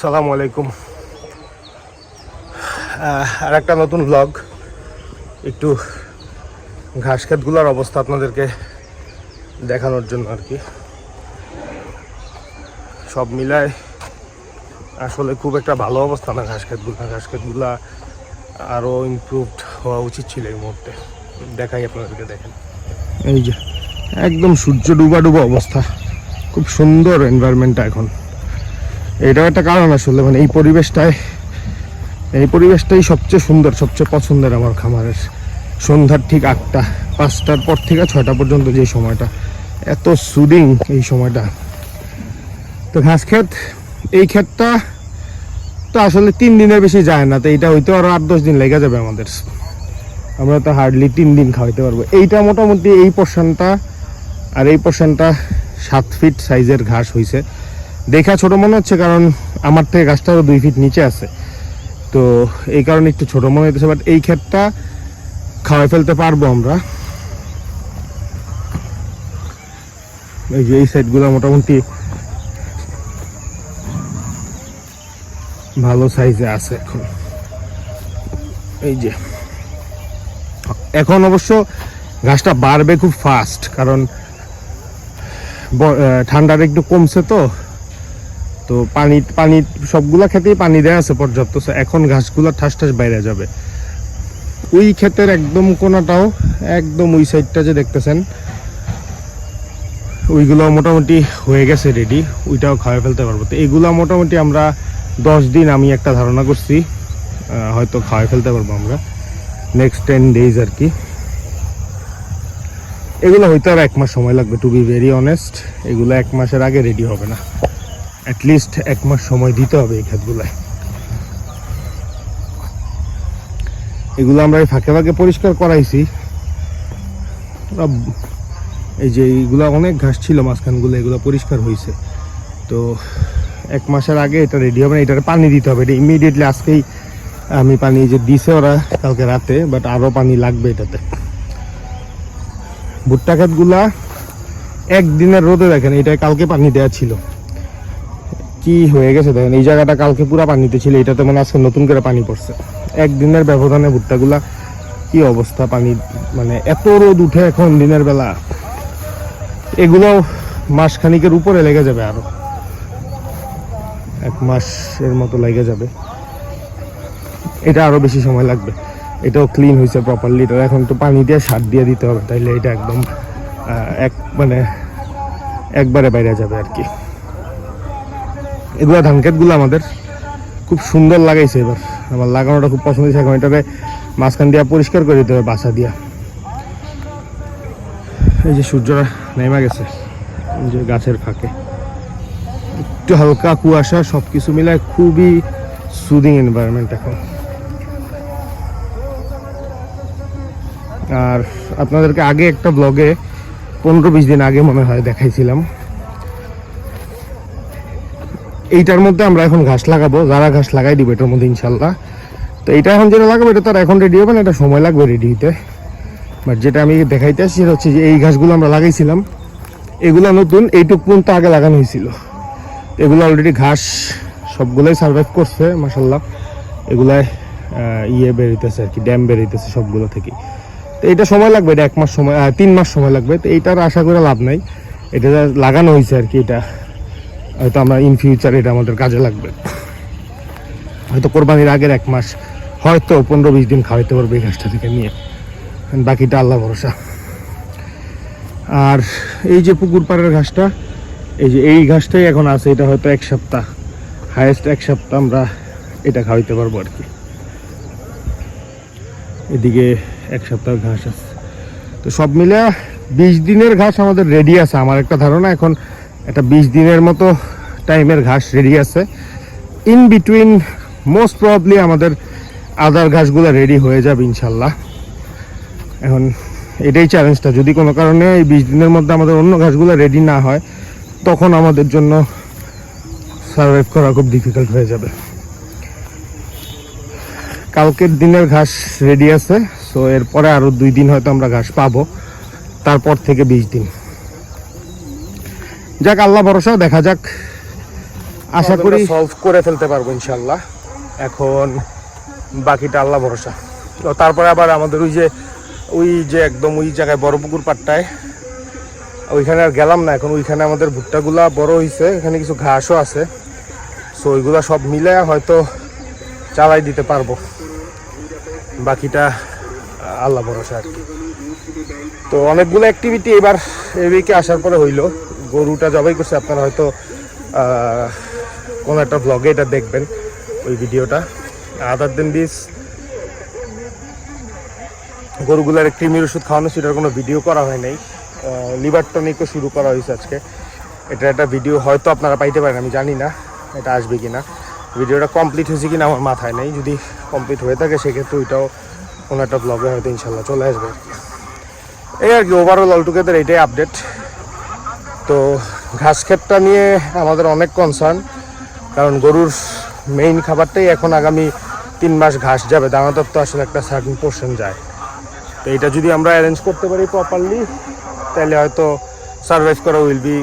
সালামু আলাইকুম। আর একটা নতুন ব্লগ একটু ঘাস ক্ষেতগুলোর অবস্থা আপনাদেরকে দেখানোর জন্য আর কি। সব মিলায় আসলে খুব একটা ভালো অবস্থা না ঘাস ক্ষেতগুলো। ঘাস ক্ষেতগুলা আরও ইমপ্রুভড হওয়া উচিত ছিল এই মুহূর্তে। দেখাই আপনাদেরকে, দেখেন। এই যে, একদম সূর্য ডুবা ডুবা অবস্থা। খুব সুন্দর এনভায়রনমেন্টটা এখন। এটাও একটা কারণ আসলে মানে এই পরিবেশটায় এই পরিবেশটাই সবচেয়ে সুন্দর, সবচেয়ে পছন্দের আমার খামারের। সন্ধ্যার ঠিক আটটা, পাঁচটার পর থেকে ছয়টা পর্যন্ত যে সময়টা, এত সুদিং এই সময়টা। তো ঘাস ক্ষেত, এই ক্ষেতটা তো আসলে তিন দিনের বেশি যায় না, তো এইটা হইতে আরও আট দশ দিন লেগে যাবে আমাদের। আমরা তো হার্ডলি তিন দিন খাওয়াইতে পারব। এইটা মোটামুটি এই পোর্শনটা আর এই পোর্শনটা সাত ফিট সাইজের ঘাস হয়েছে দেখা ছোট মনে হচ্ছে কারণ আমার থেকে গাছটা দুই ফিট নিচে আছে। তো এই কারণে একটু ছোট মনে হইতেছে বাট এই ক্ষেতটা খাওয়াই ফেলতে পারব আমরা। এই যে এই সাইডগুলো মোটামুটি ভালো সাইজে আছে এখন। এই যে। এখন অবশ্য ঘাসটা বাড়বে খুব ফাস্ট কারণ ঠান্ডাটা একটু কমছে তো। তো পানি পানি, সবগুলা খেতেই পানি দেওয়া আছে পর্যাপ্ত। এখন ঘাসগুলো ঠাস ঠাস বাইরে যাবে। ওই ক্ষেতের একদম কোনাটাও একদম ওই সাইডটা যে দেখতেছেন ওইগুলো মোটামুটি হয়ে গেছে রেডি ওইটাও খাওয়া ফেলতে পারব। তো এগুলা মোটামুটি আমরা দশ দিন আমি একটা ধারণা করছি হয়তো খাওয়াই ফেলতে পারব আমরা। নেক্সট টেন ডেজ আর কি। এগুলো হয়তো আর এক মাস সময় লাগবে টু বি ভেরি অনেস্ট এগুলো এক মাসের আগে রেডি হবে না। অ্যাটলিস্ট এক মাস সময় দিতে হবে এই ক্ষেতগুলায় এগুলো আমরা এই ফাঁকে ফাঁকে পরিষ্কার করাইছি। এই যে এইগুলা অনেক ঘাস ছিল, মাঝখানগুলো এগুলো পরিষ্কার হয়েছে তো এক মাসের আগে এটা রেডি হবে না এটাতে পানি দিতে হবে। এটা ইমিডিয়েটলি আজকেই আমি পানি যে দিছে ওরা কালকে রাতে বাট আরও পানি লাগবে এটাতে। ভুট্টা ক্ষেতগুলা একদিনের রোদে দেখেন এটা কালকে পানি দেওয়া ছিল। কি হয়ে গেছে দেখেন, এই জায়গাটা কালকে পুরো পানিতে ছিল, এটাতে মানে আজকে নতুন করে পানি পড়ছে। একদিনের ব্যবধানে ভুট্টাগুলা কি অবস্থা পানি মানে এত রোদ উঠে এখন দিনের বেলা। এগুলো মাস খানিকের উপরে লেগে যাবে আরও। এক মাসের মতো লেগে যাবে। এটা আরও বেশি সময় লাগবে। এটাও ক্লিন হয়েছে প্রপারলি এটা এখন তো পানি দিয়ে সার দিয়ে দিতে হবে, তাইলে এটা একদম এক মানে একবারে বাইরে যাবে আর কি। এগুলো ধান ক্ষেতগুলো আমাদের খুব সুন্দর লাগাইছে এবার। আমার লাগানোটা খুব পছন্দ হয়েছে, এখন এটাকে মাঝখান দিয়া পরিষ্কার করে দিতে হবে, বাসা দিয়া। এই যে সূর্যটা নেমে গেছে যে গাছের ফাঁকে। একটু হালকা কুয়াশা সব কিছু মিলায় খুবই সুদিং এনভায়রনমেন্ট এখন। আর আপনাদেরকে আগে একটা ব্লগে পনেরো বিশ দিন আগে মনে হয় দেখাইছিলাম। এইটার মধ্যে আমরা এখন ঘাস লাগাবো, যারা ঘাস লাগাই দিব এটার মধ্যে ইনশাল্লাহ তো এটা এখন যেটা লাগাবো, এটা তো আর এখন রেডি হবে না, এটা সময় লাগবে রেডি হইতে। বাট যেটা আমি দেখাইতে আসছি, সেটা হচ্ছে যে এই ঘাসগুলো আমরা লাগাইছিলাম, এগুলো নতুন, এইটুক পর্যন্ত আগে লাগানো হয়েছিল এগুলো অলরেডি ঘাস সবগুলোই সার্ভাইভ করছে মাসাল্লাহ এগুলাই ইয়ে বেরোইতেছে আর কি ড্যাম বেরোইতেছে সবগুলো থেকে। তো এটা সময় লাগবে, এটা এক মাস সময় তিন মাস সময় লাগবে। তো এইটার আশা করে লাভ নাই। এটা লাগানো হয়েছে আর কি, এটা। হয়তো আমরা ইন ফিউচার এটা আমাদের কাজে লাগবে। হয়তো কোরবানির আগের এক মাস হয়তো পনেরো বিশ দিন খাওয়াইতে পারবে এই ঘাসটা থেকে নিয়ে। বাকিটা আল্লাহ ভরসা। আর এই যে পুকুর পাড়ের ঘাসটা, এই যে এই ঘাসটাই এখন আছে, এটা হয়তো এক সপ্তাহ। হায়েস্ট এক সপ্তাহ আমরা এটা খাওয়াইতে পারব আর কি। এদিকে এক সপ্তাহ ঘাস আছে। তো সব মিলে বিশ দিনের ঘাস আমাদের রেডি আছে। আমার একটা ধারণা, এখন একটা বিশ দিনের মতো টাইমের ঘাস রেডি আছে। ইন বিটুইন মোস্ট প্রবলি আমাদের আদার ঘাসগুলো রেডি হয়ে যাবে ইনশাল্লাহ। এখন এটাই চ্যালেঞ্জটা যদি কোনো কারণে এই বিশ দিনের মধ্যে আমাদের অন্য ঘাসগুলো রেডি না হয়, তখন আমাদের জন্য সার্ভাইভ করা খুব ডিফিকাল্ট হয়ে যাবে। কালকের দিনের ঘাস রেডি আছে সো এরপরে আরও দুই দিন হয়তো আমরা ঘাস পাবো। তারপর থেকে বিশ দিন। যাক আল্লাহ ভরসা দেখা যাক। আশা করি সলভ করে ফেলতে পারব ইনশাল্লাহ এখন বাকিটা আল্লাহ ভরসা। তো তারপরে আবার আমাদের ওই যে ওই যে একদম ওই জায়গায় বড় পুকুর পাটটায় ওইখানে আর গেলাম না। এখন ওইখানে আমাদের ভুট্টাগুলা বড় হয়েছে এখানে কিছু ঘাসও আছে। সো ওইগুলা সব মিলে হয়তো চালাই দিতে পারব। বাকিটা আল্লাহ ভরসা আর কি। তো অনেকগুলো অ্যাক্টিভিটি এবার এই উইকে আসার পরে হইল। গরুটা জবাই করছে, আপনারা হয়তো কোনো একটা ব্লগে এটা দেখবেন, ওই ভিডিওটা। আদার দেন দিস, গরুগুলার কৃমির ওষুধ খাওয়ানো, সেটার কোনো ভিডিও করা হয় নাই। লিভার টনিকও শুরু করা হয়েছে আজকে। এটা একটা ভিডিও হয়তো আপনারা পাইতে পারেন, আমি জানি না, এটা আসবে কি না ভিডিওটা কমপ্লিট হয়েছে কিনা আমার মাথায় নেই, যদি কমপ্লিট হয়ে থাকে, সেক্ষেত্রে ওইটাও কোনো একটা ব্লগে হয়তো ইনশাল্লাহ চলে আসবে। এই আর কি ওভারঅল অল টুগেদার এটাই আপডেট তো ঘাস ক্ষেতটা নিয়ে আমাদের অনেক কনসার্ন কারণ গরুর মেইন খাবারটাই এখন আগামী তিন মাস ঘাস যাবে তো আসলে একটা সার্টিন পোর্শন যায়। তো এটা যদি আমরা অ্যারেঞ্জ করতে পারি প্রপারলি তাহলে হয়তো সার্ভাইভ করা will be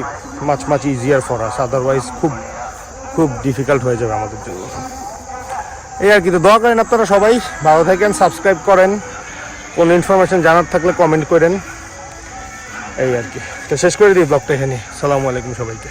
much much easier for us otherwise খুব খুব ডিফিকাল্ট হয়ে যাবে আমাদের জন্য। এই আর কি, তো দোয়া করেন আপনারা সবাই, ভালো থাকেন সাবস্ক্রাইব করেন। কোনো ইনফরমেশন জানার থাকলে কমেন্ট করেন। এই আর কি। তো শেষ করে দিই ব্লগটা এখানে সালামু আলাইকুম সবাইকে।